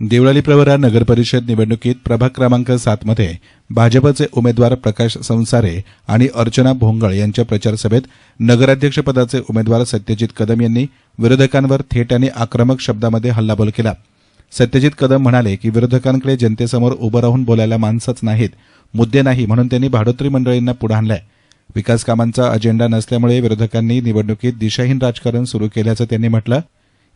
देवळाली प्रवरा नगरपरिषद निवडणुकीत प्रभाग क्रमांक सातमध्ये भाजपचे उमेदवार प्रकाश संसारे आणि अर्चना भोंगळ यांच्या प्रचारसभेत नगराध्यक्षपदाचे उमेदवार सत्यजित कदम यांनी विरोधकांवर थेट आणि आक्रमक शब्दामध्ये हल्लाबोल केला. सत्यजित कदम म्हणाले की विरोधकांकडे जनतेसमोर उभं राहून बोलायला माणसंच नाहीत मुद्दे नाही म्हणून त्यांनी भाडोत्री मंडळींना पुढे आणलाय. विकास कामांचा अजेंडा नसल्यामुळे विरोधकांनी निवडणुकीत दिशाहीन राजकारण सुरू केल्याचं त्यांनी म्हटलं.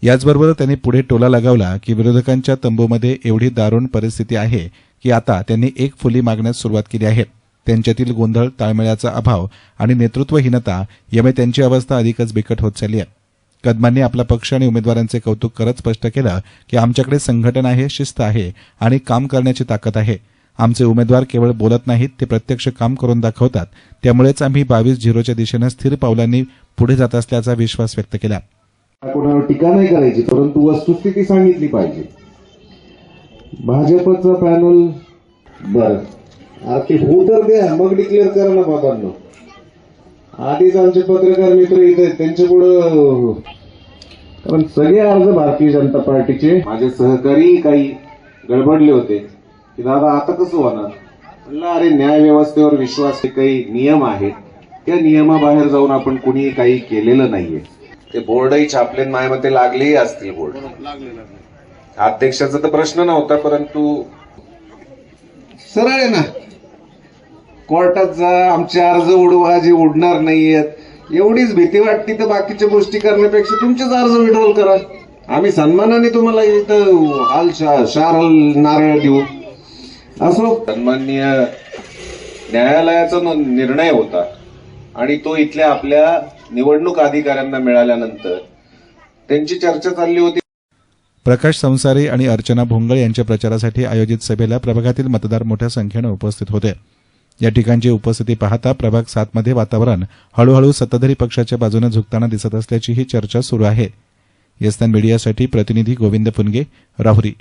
याचबरोबर त्यांनी पुढे टोला लगावला की विरोधकांच्या तंबूमध्ये एवढी दारुण परिस्थिती आहे की आता त्यांनी एक फुली मागण्यास सुरुवात केली आहे. त्यांच्यातील गोंधळ ताळमेळाचा अभाव आणि नेतृत्वहीनता यामुळे त्यांची अवस्था अधिकच बिकट होत चालली आहे. कदमांनी आपला पक्ष आणि उमेदवारांचे कौतुक करत स्पष्ट केलं की आमच्याकडे संघटन आहे शिस्त आहे आणि काम करण्याची ताकद आहे. आमचे उमेदवार केवळ बोलत नाहीत ते प्रत्यक्ष काम करून दाखवतात. त्यामुळेच आम्ही बावीस झिरोच्या दिशेनं स्थिर पावलांनी पुढे जात असल्याचा विश्वास व्यक्त केला. कोणावर टीका नाही करायची परंतु वस्तुस्थिती सांगितली पाहिजे. भाजपचं पॅनल बर. आता ते होऊ तर द्या मग डिक्लेअर करा ना बाबांना. आधीच आमचे पत्रकार मित्र इथे आहेत त्यांच्या पुढं कारण सगळे अर्ज भारतीय जनता पार्टीचे. माझे सहकारी काही गडबडले होते की दादा आता कसं होणार? म्हणलं अरे न्याय व्यवस्थेवर विश्वास हे काही नियम आहेत. त्या नियमाबाहेर जाऊन आपण कुणी काही केलेलं नाहीये. ते बोर्डही छापले माय मते लागलेही असतील बोर्ड. अध्यक्षाचा तर प्रश्न नव्हता परंतु सरळ आहे ना कोर्टात जा आमचे अर्ज उडवा जे उडणार नाहीयेत एवढीच भीती वाटते तर बाकीच्या गोष्टी करण्यापेक्षा तुमचेच अर्ज विड्रॉल करा. आम्ही सन्मानाने तुम्हाला इथं हाल शा- शाल नारळ देऊ. असो. सन्माननीय न्यायालयाचा निर्णय होता. आणि तो इथल्या आपल्या निवडणूक अधिकाऱ्यांना मिळाल्यानंतर त्यांची चर्चा चालली होती. प्रकाश संसारे आणि अर्चना भोंगळ यांच्या प्रचारासाठी आयोजित सभेला प्रभागातील मतदार मोठ्या संख्येनं उपस्थित होते. या ठिकाणची उपस्थिती पाहता प्रभाग सातमध्ये वातावरण हळूहळू सत्ताधारी पक्षाच्या बाजूने झुकताना दिसत असल्याची ही चर्चा सुरू आहे. यस्तान मीडियासाठी प्रतिनिधी गोविंद पुनगे राहुरी.